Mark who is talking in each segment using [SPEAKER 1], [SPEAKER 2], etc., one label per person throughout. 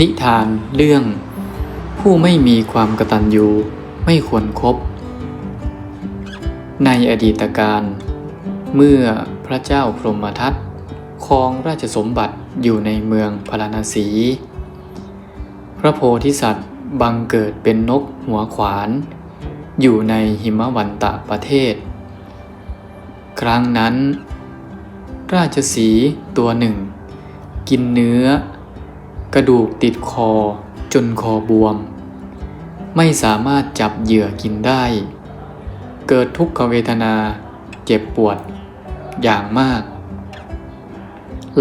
[SPEAKER 1] นิทานเรื่อง ผู้ไม่มีความกตัญญูไม่ควรครบในอดีตการ เมื่อพระเจ้าพรหมทัตครองราชสมบัติอยู่ในเมืองพาราณสี พระโพธิสัตว์บังเกิดเป็นนกหัวขวาน อยู่ในหิมวันตะประเทศ ครั้งนั้น ราชสีตัวหนึ่ง กินเนื้อ กระดูกติดคอจนคอบวม ไม่สามารถจับเหยื่อกินได้ เกิดทุกขเวทนาเจ็บปวดอย่างมาก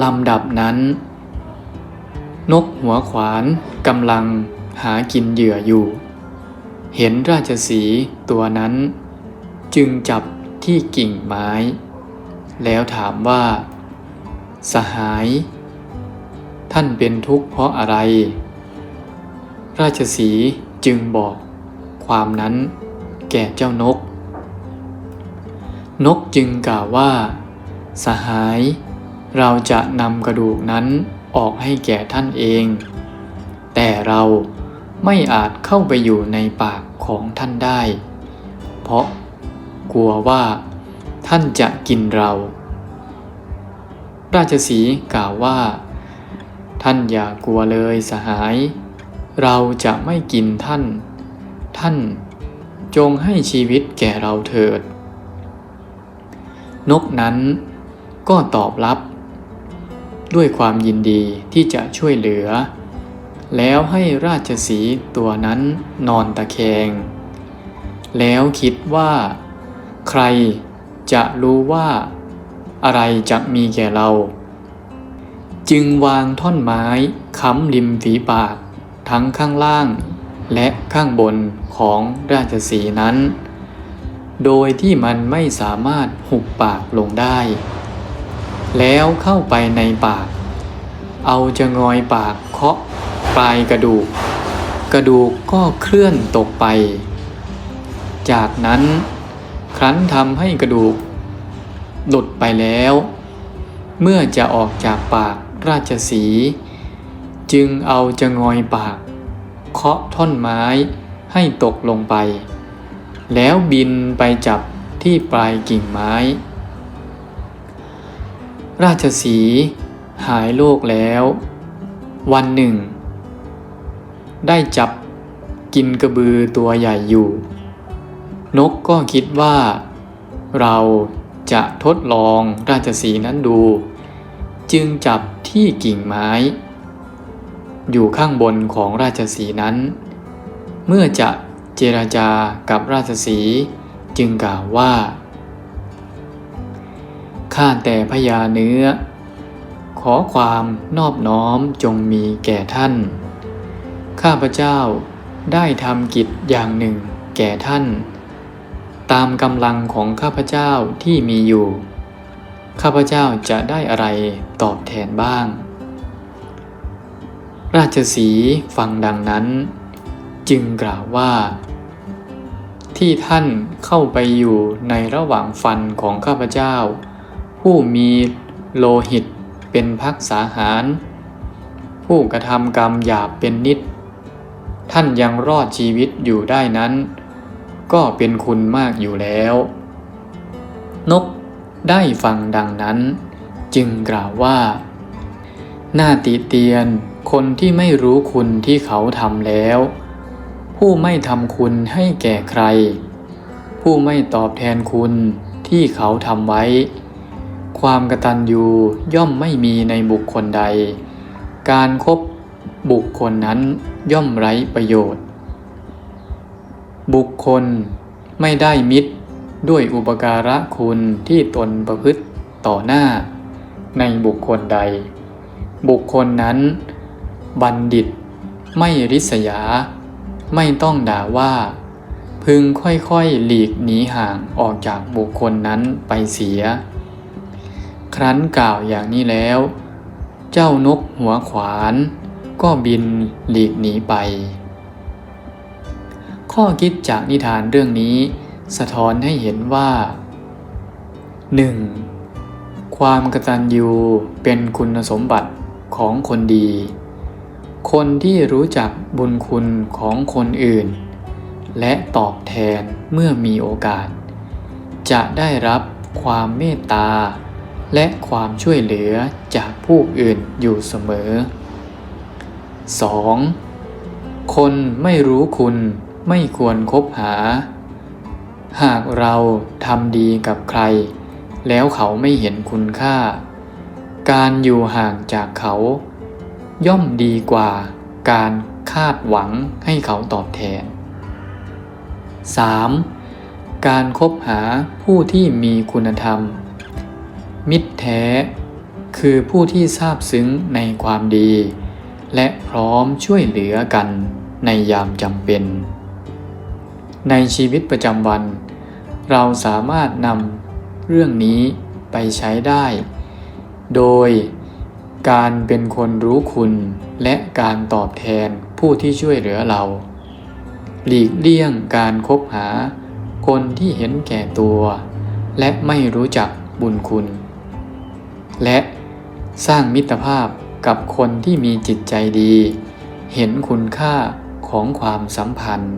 [SPEAKER 1] ลำดับนั้น นกหัวขวานกำลังหากินเหยื่ออยู่ เห็นราชสีตัวนั้น จึงจับที่กิ่งไม้ แล้วถามว่า สหาย ท่านเป็นทุกข์เพราะอะไร ราชสีจึงบอกความนั้นแก่เจ้านก นกจึงกล่าวว่า สหาย เราจะนำกระดูกนั้นออกให้แก่ท่านเอง แต่เราไม่อาจเข้าไปอยู่ในปากของท่านได้ เพราะกลัวว่าท่านจะกินเรา ราชสีกล่าวว่า ท่านอย่ากลัวเลยสหาย เราจะไม่กินท่าน ท่านจงให้ชีวิตแก่เราเถิด นกนั้นก็ตอบรับ ด้วยความยินดีที่จะช่วยเหลือ แล้วให้ราชสีตัวนั้นนอนตะแคง แล้วคิดว่า ใครจะรู้ว่า อะไรจะมีแก่เรา จึงวางท่อนไม้ค้ำริมฝีปาก ทั้งข้างล่าง และข้างบนของราชสีนั้น โดยที่มันไม่สามารถหุบปากลงได้ แล้วเข้าไปในปาก เอาจะงอยปากเคาะปลายกระดูก กระดูกก็เคลื่อนตกไป จากนั้นครั้นทำให้กระดูกหลุดไปแล้ว เมื่อจะออกจากปาก ราชสี จึงเอาจะงอยปาก เคาะท่อนไม้ให้ตกลงไป แล้วบินไปจับที่ปลายกิ่งไม้ ราชสีหายโรคแล้ว วันหนึ่ง ได้จับกินกระบือตัวใหญ่อยู่ นกก็คิดว่า เราจะทดลองราชสีนั้นดู จึงจับที่กิ่งไม้ อยู่ข้างบนของราชสีนั้น เมื่อจะเจรจากับราชสีจึงกล่าวว่า ข้าแต่พญาเนื้อ ขอความนอบน้อมจงมีแก่ท่าน ข้าพเจ้าได้ทำกิจอย่างหนึ่งแก่ท่าน ตามกำลังของข้าพเจ้าที่มีอยู่ ข้าพเจ้าจะได้อะไรตอบแทนบ้าง ราชสีฟังดังนั้น จึงกล่าวว่า ที่ท่านเข้าไปอยู่ในระหว่างฟันของข้าพเจ้า ผู้มีโลหิตเป็นพักษาหาร ผู้กระทำกรรมหยาบเป็นนิด ท่านยังรอดชีวิตอยู่ได้นั้น ก็เป็นคุณมากอยู่แล้ว นก ได้ฟังดังนั้น จึงกล่าวว่า หน้าติเตียนคนที่ไม่รู้คุณที่เขาทำแล้ว ผู้ไม่ทำคุณให้แก่ใคร ผู้ไม่ตอบแทนคุณที่เขาทำไว้ ความกตัญญูย่อมไม่มีในบุคคลใด การครบบุคคลนั้นย่อมไร้ประโยชน์ บุคคลไม่ได้มิตร ด้วยอุปการะคุณที่ตนประพฤติต่อหน้า ในบุคคลใด บุคคลนั้น บัณฑิต ไม่ริษยา ไม่ต้องด่าว่า พึงค่อยๆหลีกหนีห่างออกจากบุคคลนั้นไปเสีย ครั้นกล่าวอย่างนี้แล้ว เจ้านกหัวขวาน ก็บินหลีกหนีไป ข้อคิดจากนิทานเรื่องนี้ สะท้อนให้เห็นว่า 1. ความกตัญญูเป็นคุณสมบัติของคนดี คนที่รู้จักบุญคุณของคนอื่น และตอบแทนเมื่อมีโอกาส จะได้รับความเมตตา และความช่วยเหลือจากผู้อื่นอยู่เสมอ 2. คนไม่รู้คุณไม่ควรคบหา หากเราทำดีกับใคร แล้วเขาไม่เห็นคุณค่า การอยู่ห่างจากเขา ย่อมดีกว่าการคาดหวังให้เขาตอบแทน 3. การคบหาผู้ที่มีคุณธรรม มิตรแท้คือผู้ที่ซาบซึ้งในความดี และพร้อมช่วยเหลือกันในยามจำเป็น ในชีวิตประจำวัน เราสามารถนำเรื่องนี้ไปใช้ได้ โดยการเป็นคนรู้คุณและการตอบแทนผู้ที่ช่วยเหลือเรา หลีกเลี่ยงการคบหา คนที่เห็นแก่ตัว และไม่รู้จักบุญคุณ และสร้างมิตรภาพกับคนที่มีจิตใจดี เห็นคุณค่าของความสัมพันธ์